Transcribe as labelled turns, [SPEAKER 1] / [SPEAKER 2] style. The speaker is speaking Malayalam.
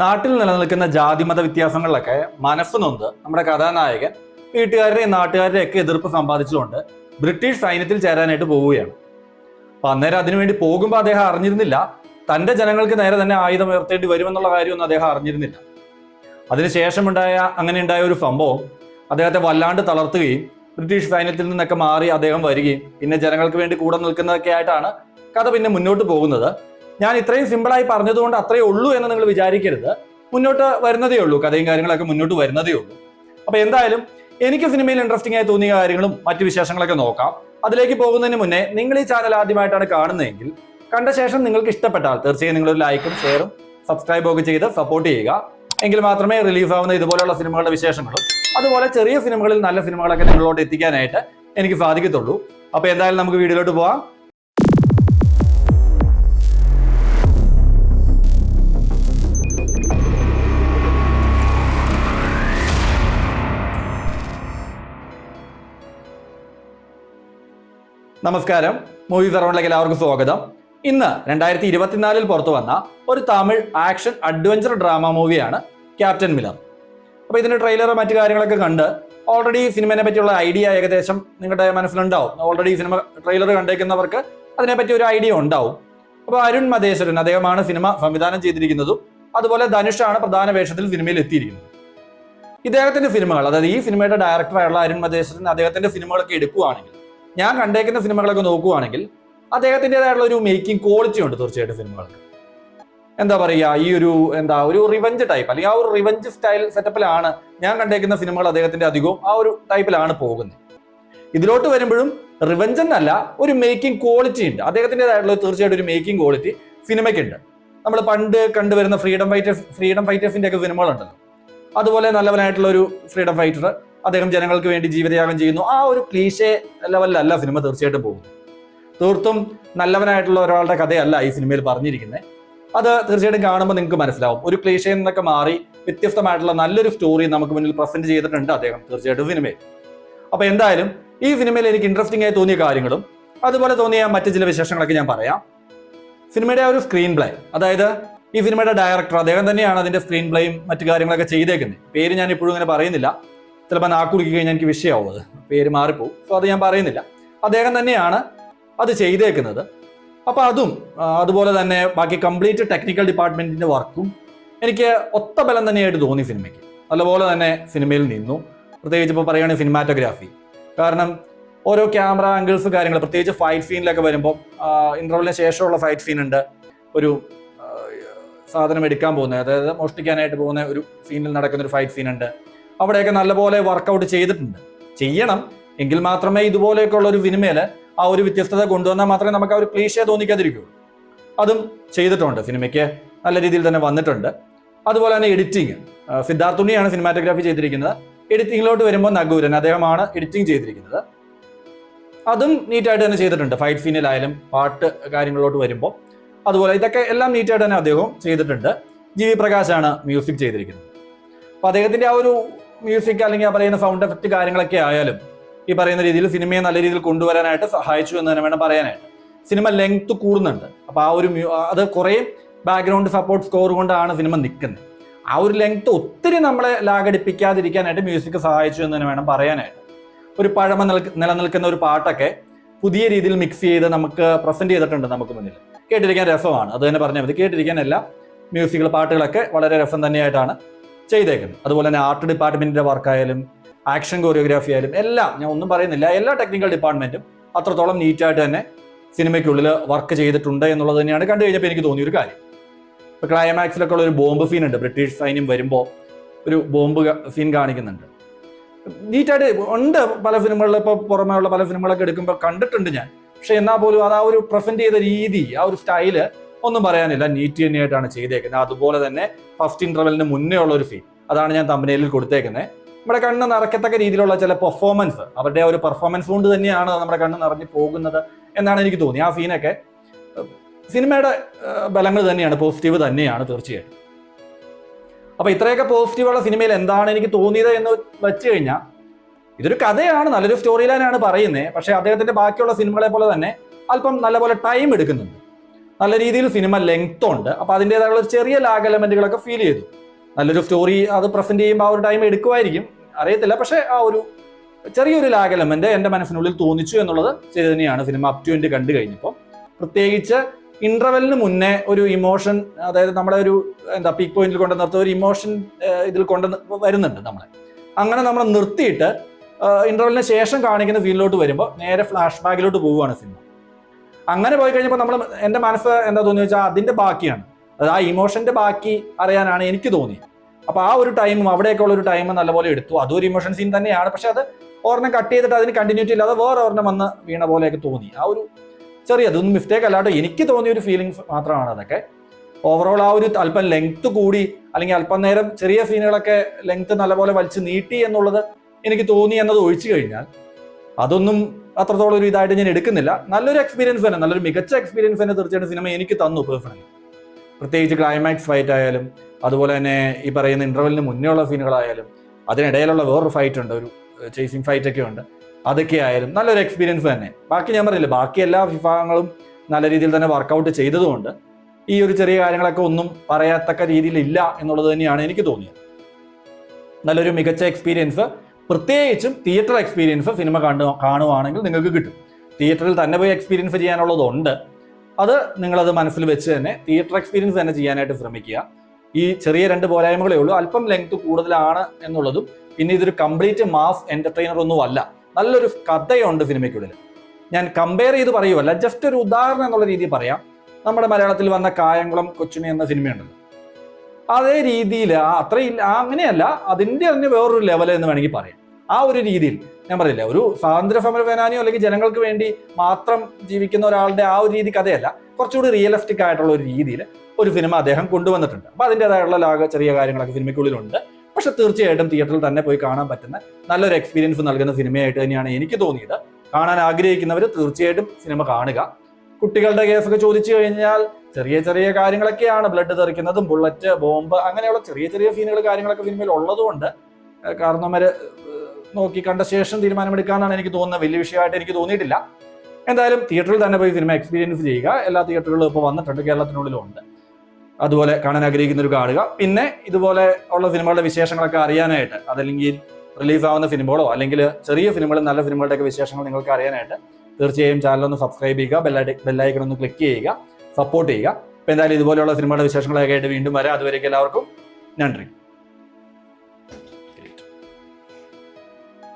[SPEAKER 1] നാട്ടിൽ നിലനിൽക്കുന്ന ജാതിമത വ്യത്യാസങ്ങളിലൊക്കെ മനസ്സ് നൊന്ത് നമ്മുടെ കഥാനായകൻ വീട്ടുകാരുടെയും നാട്ടുകാരുടെയും ഒക്കെ എതിർപ്പ് സമ്പാദിച്ചുകൊണ്ട് ബ്രിട്ടീഷ് സൈന്യത്തിൽ ചേരാനായിട്ട് പോവുകയാണ്. അപ്പൊ അന്നേരം അതിനുവേണ്ടി പോകുമ്പോൾ അദ്ദേഹം അറിഞ്ഞിരുന്നില്ല. തന്റെ ജനങ്ങൾക്ക് നേരെ തന്നെ ആയുധം ഉയർത്തേണ്ടി വരുമെന്നുള്ള കാര്യമൊന്നും അദ്ദേഹം അറിഞ്ഞിരുന്നില്ല. അതിനുശേഷമുണ്ടായ അങ്ങനെ ഉണ്ടായ ഒരു സംഭവം അദ്ദേഹത്തെ വല്ലാണ്ട് തളർത്തുകയും ബ്രിട്ടീഷ് സൈന്യത്തിൽ നിന്നൊക്കെ മാറി അദ്ദേഹം വരികയും പിന്നെ ജനങ്ങൾക്ക് വേണ്ടി കൂടെ നിൽക്കുന്നതൊക്കെ ആയിട്ടാണ് കഥ പിന്നെ മുന്നോട്ട് പോകുന്നത്. ഞാൻ ഇത്രയും സിമ്പിളായി പറഞ്ഞതുകൊണ്ട് അത്രയേ ഉള്ളൂ എന്ന് നിങ്ങൾ വിചാരിക്കരുത്. മുന്നോട്ട് വരുന്നതേ ഉള്ളൂ. കഥയും കാര്യങ്ങളൊക്കെ മുന്നോട്ട് വരുന്നതേ ഉള്ളൂ. അപ്പൊ എന്തായാലും എനിക്ക് സിനിമയിൽ ഇൻട്രസ്റ്റിംഗ് ആയി തോന്നിയ കാര്യങ്ങളും മറ്റു വിശേഷങ്ങളൊക്കെ നോക്കാം. അതിലേക്ക് പോകുന്നതിന് മുന്നേ നിങ്ങൾ ഈ ചാനൽ ആദ്യമായിട്ടാണ് കാണുന്നതെങ്കിൽ കണ്ട ശേഷം നിങ്ങൾക്ക് ഇഷ്ടപ്പെട്ടാൽ തീർച്ചയായും നിങ്ങൾ ലൈക്കും ഷെയറും സബ്സ്ക്രൈബും ഒക്കെ ചെയ്ത് സപ്പോർട്ട് ചെയ്യുക. എങ്കിൽ മാത്രമേ റിലീസ് ആവുന്ന ഇതുപോലെയുള്ള സിനിമകളുടെ വിശേഷങ്ങളും അതുപോലെ ചെറിയ സിനിമകളിൽ നല്ല സിനിമകളൊക്കെ നിങ്ങളോട് എത്തിക്കാനായിട്ട് എനിക്ക് സാധിക്കത്തുള്ളൂ. അപ്പൊ എന്തായാലും നമുക്ക് വീഡിയോയിലോട്ട് പോവാം. നമസ്കാരം. മൂവി സറൗണ്ടിലേക്ക് എല്ലാവർക്കും സ്വാഗതം. ഇന്ന് രണ്ടായിരത്തി ഇരുപത്തിനാലിൽ പുറത്തു വന്ന ഒരു തമിഴ് ആക്ഷൻ അഡ്വഞ്ചർ ഡ്രാമ മൂവിയാണ് ക്യാപ്റ്റൻ മിലർ അപ്പൊ ഇതിന്റെ ട്രെയിലറും മറ്റു കാര്യങ്ങളൊക്കെ കണ്ട് ഓൾറെഡി സിനിമയെ പറ്റിയുള്ള ഐഡിയ ഏകദേശം നിങ്ങളുടെ മനസ്സിലുണ്ടാവും. ഓൾറെഡി സിനിമ ട്രെയിലർ കണ്ടേക്കുന്നവർക്ക് അതിനെപ്പറ്റി ഒരു ഐഡിയ ഉണ്ടാവും. അപ്പോൾ അരുൺ മതേശ്വരൻ അദ്ദേഹമാണ് സിനിമ സംവിധാനം ചെയ്തിരിക്കുന്നതും അതുപോലെ ധനുഷാണ് പ്രധാന വേഷത്തിൽ സിനിമയിൽ എത്തിയിരിക്കുന്നത്. ഇദ്ദേഹത്തിന്റെ സിനിമകൾ അതായത് ഈ സിനിമയുടെ ഡയറക്ടറായുള്ള അരുൺ മതേശ്വരൻ അദ്ദേഹത്തിന്റെ സിനിമകളൊക്കെ എടുക്കുകയാണെങ്കിൽ ഞാൻ കണ്ടേക്കുന്ന സിനിമകളൊക്കെ നോക്കുവാണെങ്കിൽ അദ്ദേഹത്തിന്റെതായിട്ടുള്ള ഒരു മേക്കിംഗ് ക്വാളിറ്റി ഉണ്ട് തീർച്ചയായിട്ടും സിനിമകൾക്ക്. എന്താ പറയുക ഈ ഒരു എന്താ ഒരു റിവഞ്ച് ടൈപ്പ് അല്ലെങ്കിൽ ആ ഒരു റിവഞ്ച് സ്റ്റൈൽ സെറ്റപ്പിലാണ് ഞാൻ കണ്ടേക്കുന്ന സിനിമകൾ അദ്ദേഹത്തിന്റെ അധികവും ആ ഒരു ടൈപ്പിലാണ് പോകുന്നത്. ഇതിലോട്ട് വരുമ്പോഴും റിവഞ്ച് എന്നല്ല ഒരു മേക്കിംഗ് ക്വാളിറ്റി ഉണ്ട്. അദ്ദേഹത്തിന്റെതായിട്ടുള്ള തീർച്ചയായിട്ടും ഒരു മേക്കിംഗ് ക്വാളിറ്റി സിനിമയ്ക്കുണ്ട്. നമ്മൾ പണ്ട് കണ്ടുവരുന്ന ഫ്രീഡം ഫൈറ്റേഴ്സ് ഫ്രീഡം ഫൈറ്റേഴ്സിന്റെ ഒക്കെ സിനിമകളുണ്ടല്ലോ. അതുപോലെ നല്ലവനായിട്ടുള്ള ഒരു ഫ്രീഡം ഫൈറ്റർ അദ്ദേഹം ജനങ്ങൾക്ക് വേണ്ടി ജീവിതയാഗം ചെയ്യുന്നു. ആ ഒരു ക്ലീശേ ലെവലിലല്ല സിനിമ തീർച്ചയായിട്ടും പോകുന്നത്. തീർത്തും നല്ലവനായിട്ടുള്ള ഒരാളുടെ കഥയല്ല ഈ സിനിമയിൽ പറഞ്ഞിരിക്കുന്നത് അത് തീർച്ചയായിട്ടും കാണുമ്പോൾ നിങ്ങൾക്ക് മനസ്സിലാവും. ഒരു ക്ലീശയിൽ നിന്നൊക്കെ മാറി വ്യത്യസ്തമായിട്ടുള്ള നല്ലൊരു സ്റ്റോറി നമുക്ക് മുന്നിൽ പ്രസന്റ് ചെയ്തിട്ടുണ്ട് അദ്ദേഹം തീർച്ചയായിട്ടും സിനിമയിൽ. അപ്പൊ എന്തായാലും ഈ സിനിമയിൽ എനിക്ക് ഇൻട്രസ്റ്റിംഗ് ആയി തോന്നിയ കാര്യങ്ങളും അതുപോലെ തോന്നിയ മറ്റു ചില വിശേഷങ്ങളൊക്കെ ഞാൻ പറയാം. സിനിമയുടെ ഒരു സ്ക്രീൻ പ്ലേ അതായത് ഈ സിനിമയുടെ ഡയറക്ടർ അദ്ദേഹം തന്നെയാണ് അതിന്റെ സ്ക്രീൻ പ്ലേയും മറ്റു കാര്യങ്ങളൊക്കെ ചെയ്തേക്കുന്നത് പേര് ഞാൻ ഇപ്പോഴും ഇങ്ങനെ പറയുന്നില്ല. ചിലപ്പോൾ നാക്കുടുക്കി കഴിഞ്ഞാൽ എനിക്ക് വിഷയമാവും അത്. പേര് മാറിപ്പോവും. സോ അത് ഞാൻ പറയുന്നില്ല. അദ്ദേഹം തന്നെയാണ് അത് ചെയ്തേക്കുന്നത്. അപ്പോൾ അതും അതുപോലെ തന്നെ ബാക്കി കംപ്ലീറ്റ് ടെക്നിക്കൽ ഡിപ്പാർട്ട്മെന്റിന്റെ വർക്കും എനിക്ക് ഒത്ത ബലം തന്നെയായിട്ട് തോന്നി സിനിമയ്ക്ക്. നല്ലപോലെ തന്നെ സിനിമയിൽ നിന്നു. പ്രത്യേകിച്ച് ഇപ്പോൾ പറയുകയാണെങ്കിൽ സിനിമാറ്റോഗ്രാഫി കാരണം ഓരോ ക്യാമറ ആംഗിൾസ് കാര്യങ്ങൾ പ്രത്യേകിച്ച് ഫൈറ്റ് സീനിലൊക്കെ വരുമ്പോൾ ഇന്റർവലിന് ശേഷമുള്ള ഫൈറ്റ് സീൻ ഉണ്ട്. ഒരു സാധനം എടുക്കാൻ പോകുന്നത്. അതായത് മോഷ്ടിക്കാനായിട്ട് പോകുന്ന ഒരു സീനിൽ നടക്കുന്ന ഒരു ഫൈറ്റ് സീൻ ഉണ്ട്. അവിടെയൊക്കെ നല്ലപോലെ വർക്കൗട്ട് ചെയ്തിട്ടുണ്ട്. ചെയ്യണം എങ്കിൽ മാത്രമേ ഇതുപോലെയൊക്കെയുള്ള ഒരു സിനിമയിൽ ആ ഒരു വ്യത്യസ്തത കൊണ്ടുവന്നാൽ മാത്രമേ നമുക്ക് ആ ഒരു ക്ലീശ തോന്നിക്കാതിരിക്കൂ അതും ചെയ്തിട്ടുണ്ട് സിനിമയ്ക്ക് നല്ല രീതിയിൽ തന്നെ വന്നിട്ടുണ്ട്. അതുപോലെ തന്നെ എഡിറ്റിംഗ് സിദ്ധാർത്ഥുണിയാണ് സിനിമാറ്റോഗ്രാഫി ചെയ്തിരിക്കുന്നത്. എഡിറ്റിങ്ങിലോട്ട് വരുമ്പോൾ നഗൂരൻ അദ്ദേഹമാണ് എഡിറ്റിംഗ് ചെയ്തിരിക്കുന്നത്. അതും നീറ്റായിട്ട് തന്നെ ചെയ്തിട്ടുണ്ട്. ഫൈറ്റ് സീനിലായാലും പാട്ട് കാര്യങ്ങളിലോട്ട് വരുമ്പോൾ. അതുപോലെ ഇതൊക്കെ എല്ലാം നീറ്റായിട്ട് തന്നെ അദ്ദേഹം ചെയ്തിട്ടുണ്ട്. ജി വി പ്രകാശാണ് മ്യൂസിക് ചെയ്തിരിക്കുന്നത്. അപ്പോൾ അദ്ദേഹത്തിന്റെ ആ ഒരു മ്യൂസിക് അല്ലെങ്കിൽ ആ പറയുന്ന സൗണ്ട് എഫക്ട് കാര്യങ്ങളൊക്കെ ആയാലും ഈ പറയുന്ന രീതിയിൽ സിനിമയെ നല്ല രീതിയിൽ കൊണ്ടുവരാനായിട്ട് സഹായിച്ചു എന്ന് തന്നെ വേണം പറയാനായിട്ട്. സിനിമ ലെങ്ത് കൂടുന്നുണ്ട്. അപ്പൊ ആ ഒരു അത് കുറേ ബാക്ക്ഗ്രൗണ്ട് സപ്പോർട്ട് സ്കോർ കൊണ്ടാണ് സിനിമ നിൽക്കുന്നത് ആ ഒരു ലെങ്ത് ഒത്തിരി നമ്മളെ ലാഗടിപ്പിക്കാതിരിക്കാനായിട്ട് മ്യൂസിക് സഹായിച്ചു എന്ന് തന്നെ വേണം പറയാനായിട്ട്. ഒരു പഴമ നിൽക്ക- നിലനിൽക്കുന്ന ഒരു പാട്ടൊക്കെ പുതിയ രീതിയിൽ മിക്സ് ചെയ്ത് നമുക്ക് പ്രസന്റ് ചെയ്തിട്ടുണ്ട് നമുക്ക് മുന്നിൽ. കേട്ടിരിക്കാൻ രസമാണ്. അത് തന്നെ പറഞ്ഞാൽ മതി. കേട്ടിരിക്കാനല്ല മ്യൂസിക്കുകൾ പാട്ടുകളൊക്കെ വളരെ രസം തന്നെയായിട്ടാണ് ചെയ്തേക്കുന്നത്. അതുപോലെ തന്നെ ആർട്ട് ഡിപ്പാർട്ട്മെന്റിന്റെ വർക്കായാലും ആക്ഷൻ കൊറിയോഗ്രാഫി ആയാലും എല്ലാം ഞാൻ ഒന്നും പറയുന്നില്ല. എല്ലാ ടെക്നിക്കൽ ഡിപ്പാർട്ട്മെന്റും അത്രത്തോളം നീറ്റായിട്ട് തന്നെ സിനിമയ്ക്കുള്ളിൽ വർക്ക് ചെയ്തിട്ടുണ്ട് എന്നുള്ളത് തന്നെയാണ് കണ്ടു കഴിഞ്ഞപ്പോൾ എനിക്ക് തോന്നിയ ഒരു കാര്യം. ഇപ്പൊ ക്ലൈമാക്സിലൊക്കെ ഉള്ള ഒരു ബോംബ് സീൻ ഉണ്ട്. ബ്രിട്ടീഷ് സൈന്യം വരുമ്പോൾ ഒരു ബോംബ് സീൻ കാണിക്കുന്നുണ്ട്. നീറ്റായിട്ട് ഉണ്ട് പല സിനിമകളിൽ ഇപ്പോൾ ഉള്ള പല സിനിമകളൊക്കെ എടുക്കുമ്പോൾ കണ്ടിട്ടുണ്ട് ഞാൻ. പക്ഷെ എന്നാൽ പോലും അത് ആ ഒരു പ്രസന്റ് ചെയ്ത രീതി ആ ഒരു സ്റ്റൈൽ ഒന്നും പറയാനില്ല. നീറ്റ് തന്നെയായിട്ടാണ് ചെയ്തേക്കുന്നത്. അതുപോലെ തന്നെ ഫസ്റ്റ് ഇന്റർവെലിന് മുന്നേ ഉള്ള ഒരു സീൻ അതാണ് ഞാൻ തമ്പനയിലിൽ കൊടുത്തേക്കുന്നത് നമ്മുടെ കണ്ണ് നിറയ്ക്കത്തക്ക രീതിയിലുള്ള ചില പെർഫോമൻസ് അവരുടെ ഒരു പെർഫോമൻസ് കൊണ്ട് തന്നെയാണ് നമ്മുടെ കണ്ണ് നിറഞ്ഞു പോകുന്നത് എന്നാണ് എനിക്ക് തോന്നി ആ സീനൊക്കെ സിനിമയുടെ ബലങ്ങൾ തന്നെയാണ് പോസിറ്റീവ് തന്നെയാണ് തീർച്ചയായിട്ടും. അപ്പൊ ഇത്രയൊക്കെ പോസിറ്റീവുള്ള സിനിമയിൽ എന്താണ് എനിക്ക് തോന്നിയത് എന്ന് വെച്ച് കഴിഞ്ഞാൽ ഇതൊരു കഥയാണ് നല്ലൊരു സ്റ്റോറി ലൈനാണ് പറയുന്നത് പക്ഷേ അദ്ദേഹത്തിന്റെ ബാക്കിയുള്ള സിനിമകളെ പോലെ തന്നെ അല്പം നല്ലപോലെ ടൈം എടുക്കുന്നുണ്ട്. നല്ല രീതിയിൽ സിനിമ ലെങ്ത് ഉണ്ട്. അപ്പോൾ അതിന്റെതായുള്ള ചെറിയ ലാഗ് എലമെന്റുകളൊക്കെ ഫീൽ ചെയ്തു. നല്ലൊരു സ്റ്റോറി അത് പ്രസന്റ് ചെയ്യുമ്പോൾ ആ ഒരു ടൈം എടുക്കുമായിരിക്കും. അറിയത്തില്ല. പക്ഷേ ആ ഒരു ചെറിയൊരു ലാഗലമെന്റ് എന്റെ മനസ്സിനുള്ളിൽ തോന്നിച്ചു എന്നുള്ളത് ശരി തന്നെയാണ്. സിനിമ അപ് ടു എന്റെ കണ്ടു കഴിഞ്ഞപ്പോൾ പ്രത്യേകിച്ച് ഇന്റർവെലിന് മുന്നേ ഒരു ഇമോഷൻ അതായത് നമ്മളെ ഒരു എന്താ പീക്ക് പോയിന്റിൽ കൊണ്ട് നിർത്തുക ഒരു ഇമോഷൻ ഇതിൽ കൊണ്ട് വരുന്നുണ്ട് നമ്മളെ. അങ്ങനെ നമ്മൾ നിർത്തിയിട്ട് ഇന്റർവെലിന് ശേഷം കാണിക്കുന്ന ഫീലിലോട്ട് വരുമ്പോൾ നേരെ ഫ്ലാഷ് ബാക്കിലോട്ട് പോവുകയാണ് സിനിമ. അങ്ങനെ പോയി കഴിഞ്ഞപ്പോൾ നമ്മൾ എന്റെ മനസ്സ് എന്താ തോന്നിയെന്ന് വെച്ചാൽ അതിന്റെ ബാക്കിയാണ്. അത് ആ ഇമോഷന്റെ ബാക്കി അറിയാനാണ് എനിക്ക് തോന്നി അപ്പൊ ആ ഒരു ടൈമും അവിടെയൊക്കെ ഉള്ള ഒരു ടൈം നല്ലപോലെ എടുത്തു. അതും ഒരു ഇമോഷൻ സീൻ തന്നെയാണ്. പക്ഷെ അത് ഒരെണ്ണം കട്ട് ചെയ്തിട്ട് അതിന് കണ്ടിന്യൂറ്റി ഇല്ലാതെ വേറെ ഒരെണ്ണം വന്ന് വീണ പോലെയൊക്കെ തോന്നി. ആ ഒരു ചെറിയ അതൊന്നും മിസ്റ്റേക്ക് അല്ലാട്ടോ. എനിക്ക് തോന്നിയ ഒരു ഫീലിംഗ് മാത്രമാണ് അതൊക്കെ. ഓവറോൾ ആ ഒരു അല്പം ലെങ്ത് കൂടി അല്ലെങ്കിൽ അല്പം നേരം ചെറിയ സീനുകളൊക്കെ ലെങ്ത് നല്ലപോലെ വലിച്ചു നീട്ടി എന്നുള്ളത് എനിക്ക് തോന്നി എന്നത് ഒഴിച്ചു കഴിഞ്ഞാൽ അതൊന്നും അത്രത്തോളം ഒരു ഇതായിട്ട് ഞാൻ എടുക്കുന്നില്ല. നല്ലൊരു എക്സ്പീരിയൻസ് തന്നെ. നല്ലൊരു മികച്ച എക്സ്പീരിയൻസ് തന്നെ തീർച്ചയായിട്ടും സിനിമ എനിക്ക് തന്നു പേഴ്സണലി പ്രത്യേകിച്ച് ക്ലൈമാക്സ് ഫൈറ്റ് ആയാലും അതുപോലെ തന്നെ ഈ പറയുന്ന ഇന്റർവെലിന് മുന്നേ ഉള്ള സീനുകളായാലും അതിനിടയിലുള്ള വേറൊരു ഫൈറ്റ് ഉണ്ട് ഒരു ചേസിങ് ഫൈറ്റ് ഒക്കെ ഉണ്ട്. അതൊക്കെ ആയാലും നല്ലൊരു എക്സ്പീരിയൻസ് തന്നെ. ബാക്കി ഞാൻ പറഞ്ഞില്ല ബാക്കി എല്ലാ വിഭാഗങ്ങളും നല്ല രീതിയിൽ തന്നെ വർക്കൗട്ട് ചെയ്തതുകൊണ്ട് ഈ ഒരു ചെറിയ കാര്യങ്ങളൊക്കെ ഒന്നും പറയത്തക്ക രീതിയിലില്ല എന്നുള്ളത് തന്നെയാണ് എനിക്ക് തോന്നിയത്. നല്ലൊരു മികച്ച എക്സ്പീരിയൻസ് പ്രത്യേകിച്ചും തിയേറ്റർ എക്സ്പീരിയൻസ് സിനിമ കണ്ടു കാണുവാണെങ്കിൽ നിങ്ങൾക്ക് കിട്ടും. തിയേറ്ററിൽ തന്നെ പോയി എക്സ്പീരിയൻസ് ചെയ്യാനുള്ളതുണ്ട്. അത് നിങ്ങളത് മനസ്സിൽ വെച്ച് തന്നെ തിയേറ്റർ എക്സ്പീരിയൻസ് തന്നെ ചെയ്യാനായിട്ട് ശ്രമിക്കുക. ഈ ചെറിയ രണ്ട് പോരായ്മകളേ ഉള്ളൂ. അല്പം ലെങ്ത് കൂടുതലാണ് എന്നുള്ളതും പിന്നെ ഇതൊരു കംപ്ലീറ്റ് മാസ് എന്റർടൈനർ ഒന്നും അല്ല. നല്ലൊരു കഥയുണ്ട് സിനിമയ്ക്കുള്ളിൽ. ഞാൻ കമ്പയർ ചെയ്ത് പറയുമല്ല ജസ്റ്റ് ഒരു ഉദാഹരണം എന്നുള്ള രീതിയിൽ പറയാം. നമ്മുടെ മലയാളത്തിൽ വന്ന കായംകുളം കൊച്ചുണി എന്ന സിനിമയുണ്ടല്ലോ. അതേ രീതിയിൽ അത്രയില്ല അങ്ങനെയല്ല അതിന്റെ തന്നെ വേറൊരു ലെവൽ എന്ന് വേണമെങ്കിൽ പറയാം. ആ ഒരു രീതിയിൽ. ഞാൻ പറയില്ല. ഒരു സ്വാതന്ത്ര്യ സമര സേനാനിയോ അല്ലെങ്കിൽ ജനങ്ങൾക്ക് വേണ്ടി മാത്രം ജീവിക്കുന്ന ഒരാളുടെ ആ ഒരു രീതി കഥയല്ല കുറച്ചുകൂടി റിയലിസ്റ്റിക് ആയിട്ടുള്ള ഒരു രീതിയിൽ ഒരു സിനിമ അദ്ദേഹം കൊണ്ടുവന്നിട്ടുണ്ട്. അപ്പൊ അതിന്റെതായുള്ള ലാഗ ചെറിയ കാര്യങ്ങളൊക്കെ സിനിമയ്ക്കുള്ളിലുണ്ട്. പക്ഷെ തീർച്ചയായിട്ടും തിയേറ്ററിൽ തന്നെ പോയി കാണാൻ പറ്റുന്ന നല്ലൊരു എക്സ്പീരിയൻസ് നൽകുന്ന സിനിമയായിട്ട് തന്നെയാണ് എനിക്ക് തോന്നിയത്. കാണാൻ ആഗ്രഹിക്കുന്നവർ തീർച്ചയായിട്ടും സിനിമ കാണുക. കുട്ടികളുടെ കേസൊക്കെ ചോദിച്ചു കഴിഞ്ഞാൽ ചെറിയ ചെറിയ കാര്യങ്ങളൊക്കെയാണ്. ബ്ലഡ് തെറിക്കുന്നതും ബുള്ളറ്റ് ബോംബ് അങ്ങനെയുള്ള ചെറിയ ചെറിയ സീനുകൾ കാര്യങ്ങളൊക്കെ സിനിമയിൽ ഉള്ളതുകൊണ്ട് ഏഹ് നോക്കി കണ്ട ശേഷം തീരുമാനമെടുക്കാന്നാണ് എനിക്ക് തോന്നുന്നത്. വലിയ വിഷയമായിട്ട് എനിക്ക് തോന്നിയിട്ടില്ല. എന്തായാലും തിയേറ്ററിൽ തന്നെ പോയി സിനിമ എക്സ്പീരിയൻസ് ചെയ്യുക. എല്ലാ തിയേറ്ററുകളും ഇപ്പോൾ വന്നിട്ടുണ്ട്. കേരളത്തിനുള്ളിലും ഉണ്ട് അതുപോലെ കാണാൻ ആഗ്രഹിക്കുന്നവർ കാണുക. പിന്നെ ഇതുപോലെ ഉള്ള സിനിമകളുടെ വിശേഷങ്ങളൊക്കെ അറിയാനായിട്ട് അതല്ലെങ്കിൽ റിലീസ് ആവുന്ന സിനിമകളോ അല്ലെങ്കിൽ ചെറിയ സിനിമകളും നല്ല സിനിമകളുടെ ഒക്കെ വിശേഷങ്ങൾ നിങ്ങൾക്ക് അറിയാനായിട്ട് തീർച്ചയായും ചാനലൊന്ന് സബ്സ്ക്രൈബ് ചെയ്യുക. ബെല്ലൈ ബെല്ലൈക്കൺ ഒന്ന് ക്ലിക്ക് ചെയ്യുക. സപ്പോർട്ട് ചെയ്യുക. അപ്പോൾ എന്തായാലും ഇതുപോലെയുള്ള സിനിമകളുടെ വിശേഷങ്ങളൊക്കെ ആയിട്ട് വീണ്ടും വരാം. അതുവരേക്കും എല്ലാവർക്കും നന്ദി.